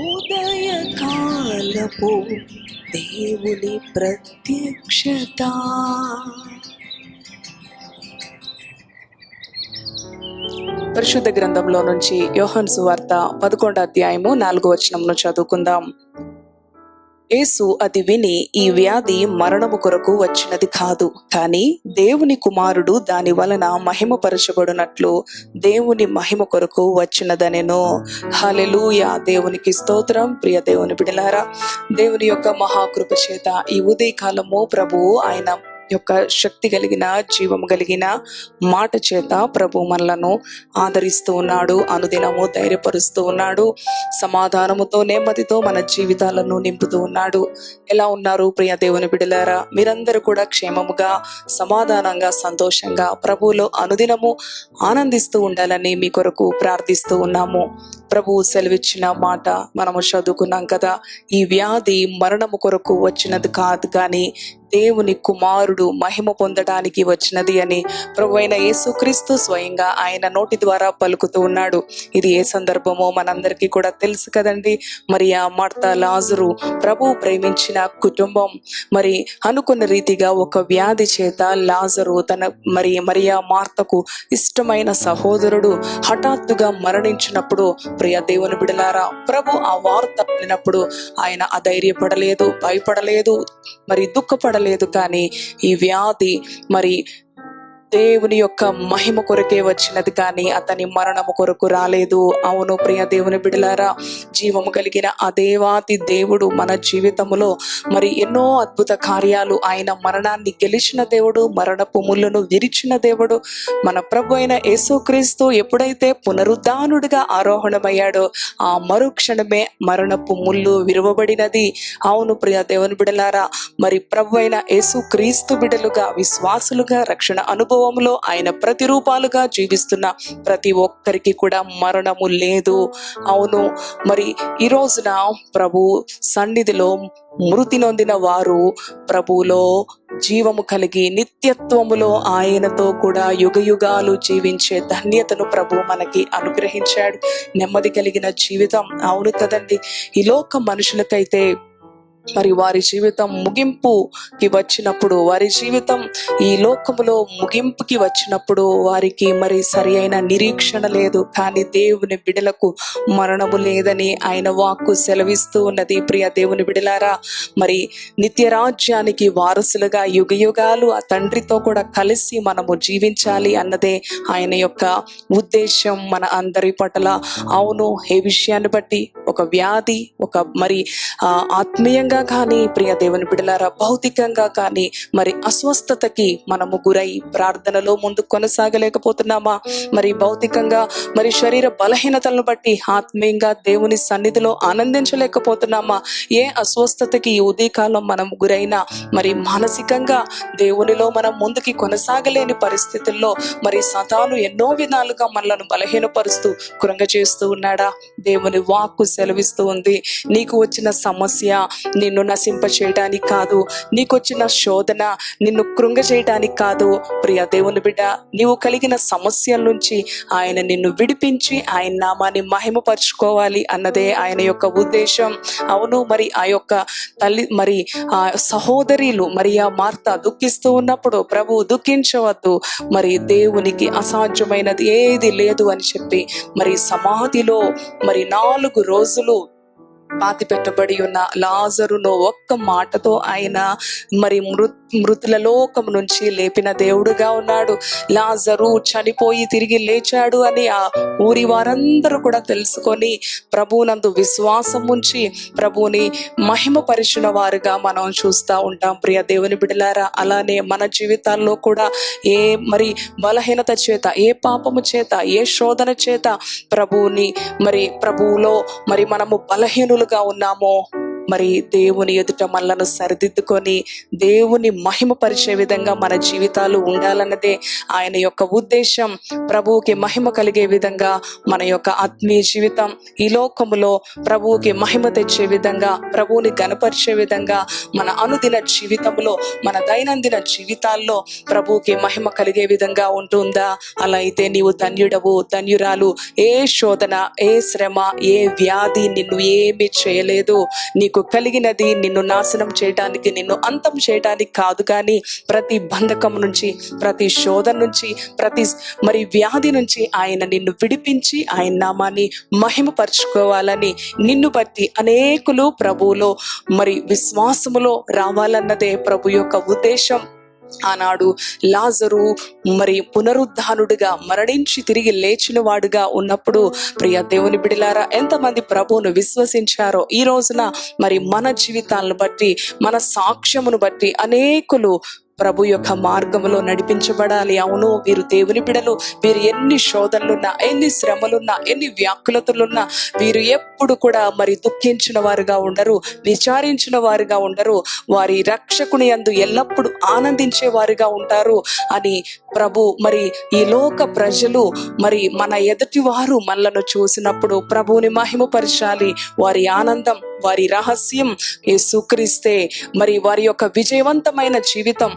ఉదయకాలపు దేవుని ప్రత్యక్షత. పరిశుద్ధ గ్రంథంలో నుంచి యోహన్ సువార్త పదకొండు అధ్యాయము నాలుగు వచనంను చదువుకుందాం. యేసు అది విని ఈ వ్యాధి మరణము కొరకు వచ్చినది కాదు. కానీ దేవుని కుమారుడు దాని వలన మహిమపరచబడినట్లు దేవుని మహిమ కొరకు వచ్చినదనెను. హలెలూయ దేవునికి స్తోత్రం. ప్రియ దేవుని బిడలారా దేవుని యొక్క మహాకృప చేత ఈ ఉదయకాలము ప్రభువు ఆయన యొక్క శక్తి కలిగిన జీవము కలిగిన మాట చేత ప్రభు మనలను ఆదరిస్తూ ఉన్నాడు అనుదినము ధైర్యపరుస్తూ ఉన్నాడు సమాధానముతో నెమ్మదితో మన జీవితాలను నింపుతూ ఉన్నాడు. ఎలా ఉన్నారు ప్రియ దేవుని బిడలారా? మీరందరూ కూడా క్షేమముగా సమాధానంగా సంతోషంగా ప్రభువులో అనుదినము ఆనందిస్తూ ఉండాలని మీ కొరకు ప్రార్థిస్తూ ఉన్నాము. ప్రభువు సెలవిచ్చిన మాట మనము చదువుకున్నాం కదా ఈ వ్యాధి మరణము కొరకు వచ్చినది కాదు కానీ దేవుని కుమారుడు మహిమ పొందడానికి వచ్చినది అని ప్రభు అయిన యేసుక్రీస్తు స్వయంగా ఆయన నోటి ద్వారా పలుకుతూ ఉన్నాడు. ఇది ఏ సందర్భమో మనందరికీ కూడా తెలుసు కదండి. మరి ఆ మార్త లాజరు ప్రభు ప్రేమించిన కుటుంబం మరి అనుకున్న రీతిగా ఒక వ్యాధి చేత లాజరు తన మరి మరియా మార్తకు ఇష్టమైన సహోదరుడు హఠాత్తుగా మరణించినప్పుడు ప్రియ దేవుని బిడలారా ప్రభు ఆ వార్త వినప్పుడు ఆయన అధైర్యపడలేదు భయపడలేదు మరి దుఃఖపడలేదు కానీ ఈ వ్యాధి మరి దేవుని యొక్క మహిమ కొరకే వచ్చినది కానీ అతని మరణము కొరకు రాలేదు. అవును ప్రియ దేవుని బిడలారా జీవము కలిగిన ఆ దేవాతి దేవుడు మన జీవితములో మరి ఎన్నో అద్భుత కార్యాలు ఆయన మరణాన్ని గెలిచిన దేవుడు మరణపు ముళ్ళను విరిచిన దేవుడు. మన ప్రభు అయిన యేసుక్రీస్తు ఎప్పుడైతే పునరుద్ధానుడిగా ఆరోహణమయ్యాడో ఆ మరుక్షణమే మరణపు ముళ్ళు విరువబడినది. అవును ప్రియ దేవుని బిడలారా మరి ప్రభు అయిన యేసుక్రీస్తు బిడలుగా విశ్వాసులుగా రక్షణ అనుభవం అనుభవంలో ఆయన ప్రతిరూపాలుగా జీవిస్తున్న ప్రతి ఒక్కరికి కూడా మరణము లేదు. అవును మరి ఈ రోజున ప్రభు సన్నిధిలో మృతి నొందిన వారు ప్రభులో జీవము కలిగి నిత్యత్వములో ఆయనతో కూడా యుగ యుగాలు జీవించే ధన్యతను ప్రభు మనకి అనుగ్రహించాడు. నెమ్మది కలిగిన జీవితం. అవును కదండి ఈ లోక మనుషులకైతే మరి వారి జీవితం ముగింపుకి వచ్చినప్పుడు వారి జీవితం ఈ లోకములో ముగింపుకి వచ్చినప్పుడు వారికి మరి సరి అయిన నిరీక్షణ లేదు. కానీ దేవుని బిడలకు మరణము లేదని ఆయన వాక్కు సెలవిస్తూ ఉన్నది. ప్రియ దేవుని బిడలారా మరి నిత్య రాజ్యానికి వారసులుగా యుగ యుగాలు ఆ తండ్రితో కూడా కలిసి మనము జీవించాలి అన్నదే ఆయన యొక్క ఉద్దేశం మన అందరి పట్ల అవును ఏ విషయాన్ని బట్టి? ఒక వ్యాధి ఒక మరి ఆ, శారీరకంగా కానీ ప్రియ దేవుని బిడలారా భౌతికంగా కానీ మరి అస్వస్థతకి మనము గురై ప్రార్థనలో ముందు కొనసాగలేకపోతున్నామా? మరి భౌతికంగా మరి శరీర బలహీనతలను బట్టి ఆత్మీయంగా దేవుని సన్నిధిలో ఆనందించలేకపోతున్నామా? ఏ అస్వస్థతకి ఉదయకాలం మనం గురైనా మరి మానసికంగా దేవునిలో మనం ముందుకి కొనసాగలేని పరిస్థితుల్లో మరి సతాను ఎన్నో విధాలుగా మనలను బలహీనపరుస్తూ కృంగ చేస్తూ ఉన్నాడా? దేవుని వాక్కు సెలవిస్తూ ఉంది. నీకు వచ్చిన సమస్య నీ నిన్ను నశింప చేయడానికి కాదు. నీకు వచ్చిన శోధన నిన్ను కృంగ చేయడానికి కాదు. ప్రియ దేవుని బిడ్డ నీవు కలిగిన సమస్యల నుంచి ఆయన నిన్ను విడిపించి ఆయన నామాన్ని మహిమపరుచుకోవాలి అన్నదే ఆయన యొక్క ఉద్దేశం. అవును మరి ఆ యొక్క తల్లి మరి ఆ సహోదరులు మరి ఆ మార్త దుఃఖిస్తూ ఉన్నప్పుడు ప్రభు దుఃఖించవద్దు. మరి దేవునికి అసాధ్యమైనది ఏది లేదు అని చెప్పి మరి సమాధిలో మరి నాలుగు రోజులు పాతి పెట్టబడి ఉన్న లాజరును ఒక్క మాటతో ఆయన మరి మృ మృతుల లోకం నుంచి లేపిన దేవుడుగా ఉన్నాడు. లాజరు చనిపోయి తిరిగి లేచాడు అని ఆ ఊరి వారందరూ కూడా తెలుసుకొని ప్రభువునందు విశ్వాసం ఉంచి ప్రభువుని మహిమపరిచిన వారుగా మనం చూస్తూ ఉంటాం. ప్రియ దేవుని బిడలారా అలానే మన జీవితాల్లో కూడా ఏ మరి బలహీనత చేత ఏ పాపము చేత ఏ శోధన చేత ప్రభువుని మరి ప్రభువులో మరి మనము బలహీనులుగా ఉన్నామో. మరి దేవుని ఎదుట మనలను సరిదిద్దుకొని దేవుని మహిమపరిచే విధంగా మన జీవితాలు ఉండాలన్నదే ఆయన యొక్క ఉద్దేశం. ప్రభువుకి మహిమ కలిగే విధంగా మన యొక్క ఆత్మీయ జీవితం ఈ లోకములో ప్రభువుకి మహిమ తెచ్చే విధంగా ప్రభువుని గనపరిచే విధంగా మన అనుదిన జీవితంలో మన దైనందిన జీవితాల్లో ప్రభువుకి మహిమ కలిగే విధంగా ఉంటుందా? అలా అయితే నీవు ధన్యుడవు ధన్యురాలు. ఏ శోధన ఏ శ్రమ ఏ వ్యాధి నిన్ను ఏమి చేయలేదు. నీకు కలిగినది నిన్ను నాశనం చేయడానికి నిన్ను అంతం చేయడానికి కాదు కానీ ప్రతి బంధకం నుంచి ప్రతి శోధన నుంచి ప్రతి మరి వ్యాధి నుంచి ఆయన నిన్ను విడిపించి ఆయన నామాన్ని మహిమపరచుకోవాలని నిన్ను బట్టి అనేకులు ప్రభువులో మరి విశ్వాసములో రావాలన్నదే ప్రభు యొక్క ఉద్దేశం. ఆనాడు లాజరు మరి పునరుద్ధానుడిగా మరణించి తిరిగి లేచిన వాడుగా ఉన్నప్పుడు ప్రియ దేవుని బిడిలారా ఎంతమంది ప్రభువును విశ్వసించారో ఈ రోజున మరి మన జీవితాలను బట్టి మన సాక్ష్యమును బట్టి అనేకులు ప్రభు యొక్క మార్గంలో నడిపించబడాలి. అవును వీరు దేవుని బిడలు. వీరు ఎన్ని శోధనలున్నా ఎన్ని శ్రమలున్నా ఎన్ని వ్యాకులతలున్నా వీరు ఎప్పుడు కూడా మరి దుఃఖించిన వారుగా ఉండరు విచారించిన వారుగా ఉండరు. వారి రక్షకుని అందు ఎల్లప్పుడూ ఆనందించే వారుగా ఉంటారు అని ప్రభు మరి ఈ లోక ప్రజలు మరి మన ఎదుటి వారు మనలను చూసినప్పుడు ప్రభువుని మహిమపరచాలి. వారి ఆనందం వారి రహస్యం యేసుక్రీస్తే మరి వారి యొక్క విజయవంతమైన జీవితం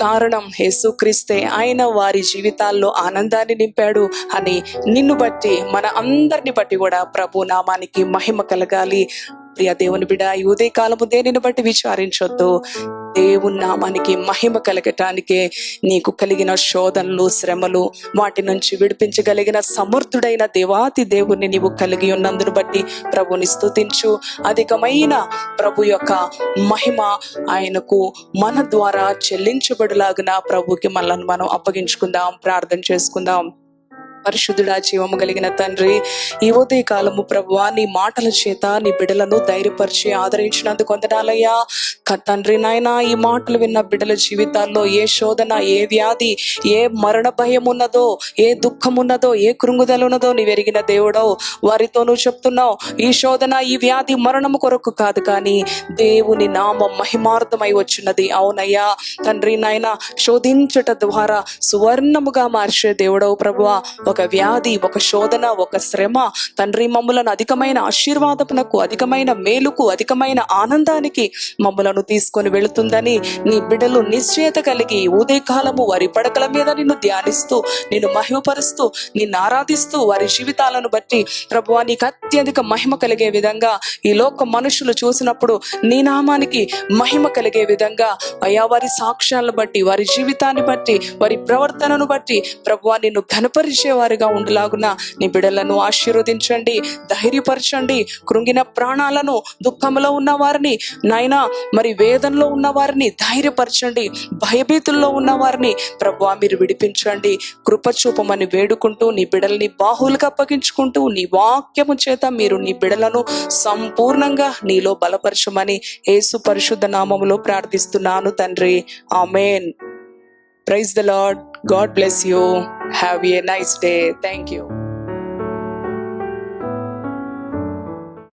కారణం యేసుక్రీస్తే. ఆయన వారి జీవితాల్లో ఆనందాన్ని నింపాడు అని నిన్ను బట్టి మన అందరిని బట్టి కూడా ప్రభు నామానికి మహిమ కలగాలి. ప్రియ దేవుని బిడ ఈ ఉదయ కాలము దేనిని బట్టి విచారించొద్దు? దేవుని నామానికి మహిమ కలగటానికే నీకు కలిగిన శోధనలు శ్రమలు వాటి నుంచి విడిపించగలిగిన సమర్థుడైన దేవాతి దేవుణ్ణి నీవు కలిగి ఉన్నందును బట్టి ప్రభుని స్థుతించు అధికమైన ప్రభు యొక్క మహిమ ఆయనకు మన ద్వారా చెల్లించబడులాగున ప్రభుకి మనల్ని మనం అప్పగించుకుందాం ప్రార్థన చేసుకుందాం. పరిశుద్ధుడా జీవము కలిగిన తండ్రి ఈ ఉదయ కాలము ప్రభువా నీ మాటల చేత నీ బిడ్డలను ధైర్యపరిచి ఆదరించినందుకు వందనాలయ్యా. తండ్రి నాయన ఈ మాటలు విన్న బిడ్డల జీవితాల్లో ఏ శోధన ఏ వ్యాధి ఏ మరణ భయం ఉన్నదో ఏ దుఃఖం ఉన్నదో ఏ కృంగుదల ఉన్నదో నీ వెరిగిన దేవుడో వారితో నువ్వు చెప్తున్నావు ఈ శోధన ఈ వ్యాధి మరణము కొరకు కాదు కానీ దేవుని నామం మహిమార్థమై వచ్చినది అవునయ్యా. తండ్రి నాయన శోధించుట ద్వారా సువర్ణముగా మార్చే దేవుడవు ప్రభువా. ఒక వ్యాధి ఒక శోధన ఒక శ్రమ తండ్రి మమ్ములను అధికమైన ఆశీర్వాదమునకు అధికమైన మేలుకు అధికమైన ఆనందానికి మమ్ములను తీసుకొని వెళుతుందని నీ బిడ్డలు నిశ్చయత కలిగి ఉదయకాలము వారి పడకల మీద నిన్ను ధ్యానిస్తూ నిన్ను మహిమపరుస్తూ నిన్ను ఆరాధిస్తూ వారి జీవితాలను బట్టి ప్రభువా నీకు అత్యధిక మహిమ కలిగే విధంగా ఈ లోక మనుషులు చూసినప్పుడు నీ నామానికి మహిమ కలిగే విధంగా అయా వారి సాక్ష్యాలను బట్టి వారి జీవితాన్ని బట్టి వారి ప్రవర్తనను బట్టి ప్రభువా నిన్ను ఘనపరిచే వారిగా ఉండలాగున. నీ బిడలను ఆశీర్వదించండి ధైర్యపరచండి కృంగిన ప్రాణాలను దుఃఖంలో ఉన్న వారిని నాయనా మరి వేదనలో ఉన్న వారిని ధైర్యపరచండి భయభీతుల్లో ఉన్న వారిని ప్రభా మీరు విడిపించండి. కృపచూపమని వేడుకుంటూ నీ బిడల్ని బాహువులుగా అప్పగించుకుంటూ నీ వాక్యము చేత మీరు నీ బిడలను సంపూర్ణంగా నీలో బలపరచమని యేసు పరిశుద్ధ నామములో ప్రార్థిస్తున్నాను తండ్రి. Amen. Praise the Lord God bless you. Have a nice day. Thank you.